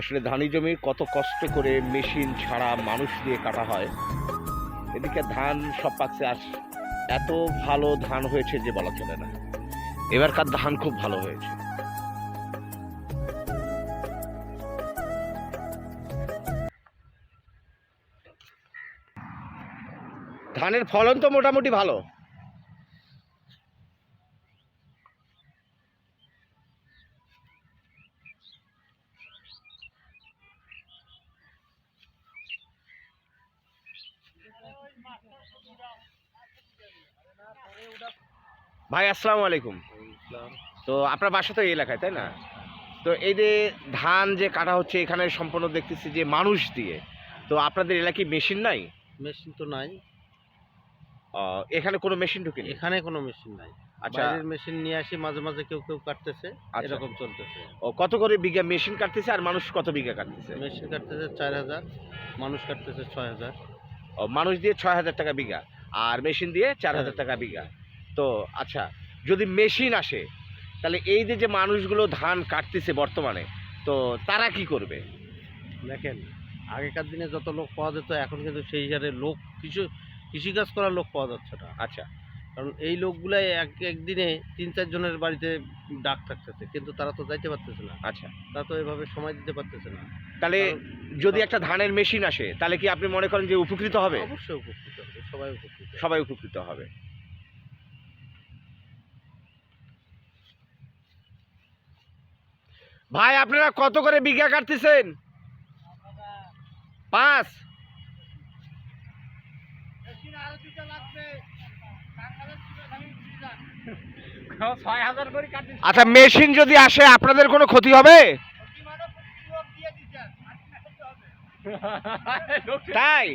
আসলে ধানি জমি কত কষ্ট করে মেশিন ছাড়া মানুষ দিয়ে কাটা হয়। এদিকে ধান সব পাচ্ছে, আর এত ভালো ধান হয়েছে যে বলা চলে না। এবারকার ধান খুব ভালো হয়েছে। ধানের ফলন তো মোটামুটি ভালো। ভাই আসসালামু আলাইকুম। তো আপনার বাসা তো এই এলাকায় তাই না? তো এই যে ধান যে কাটা হচ্ছে এখানে সম্পূর্ণ দেখতেছি যে মানুষ দিয়ে। তো আপনাদের এলাকায় মেশিন নাই? মেশিন তো নাই। এখানে কোনো মেশিন ঢুকেনি? এখানে কোনো মেশিন নাই। আচ্ছা। মেশিন নিয়ে আসি মাঝে মাঝে কেউ কেউ কাটতেছে আচ্ছা। এরকম চলতেছে। ও কত করে বিঘা মেশিন কাটতেছে আর মানুষ কত বিঘা কাটতেছে? মেশিন কাটতেছে চার হাজার মানুষ কাটতেছে ছয় হাজার। ও, মানুষ দিয়ে ছয় হাজার টাকা বিঘা আর মেশিন দিয়ে চার হাজার টাকা বিঘা। তো আচ্ছা যদি মেশিন আসে তাহলে এই যে যে মানুষগুলো ধান কাটতেছে বর্তমানে তো তারা কি করবে? দেখেন আগেকার দিনে যত লোক পাওয়া যেত এখন কিন্তু সেই হারে লোক কিছু কৃষিকাজ করার লোক পাওয়া যাচ্ছে না। আচ্ছা। কারণ এই লোকগুলাই এক একদিনে তিন চারজনের বাড়িতে ডাক থাকতেছে কিন্তু তারা তো যাইতে পারতেছে না। আচ্ছা। তারা তো এভাবে সময় দিতে পারতেছে না। তাহলে যদি একটা ধানের মেশিন আসে তাহলে কি আপনি মনে করেন যে উপকৃত হবে? অবশ্যই উপকৃত হবে সবাই উপকৃত। সবাই উপকৃত হবে। ভাই আপনারা কত করে বিঘা কাটতেছেন? পাঁচ। আচ্ছা মেশিন যদি আসে আপনাদের কোনো ক্ষতি হবে? তাই?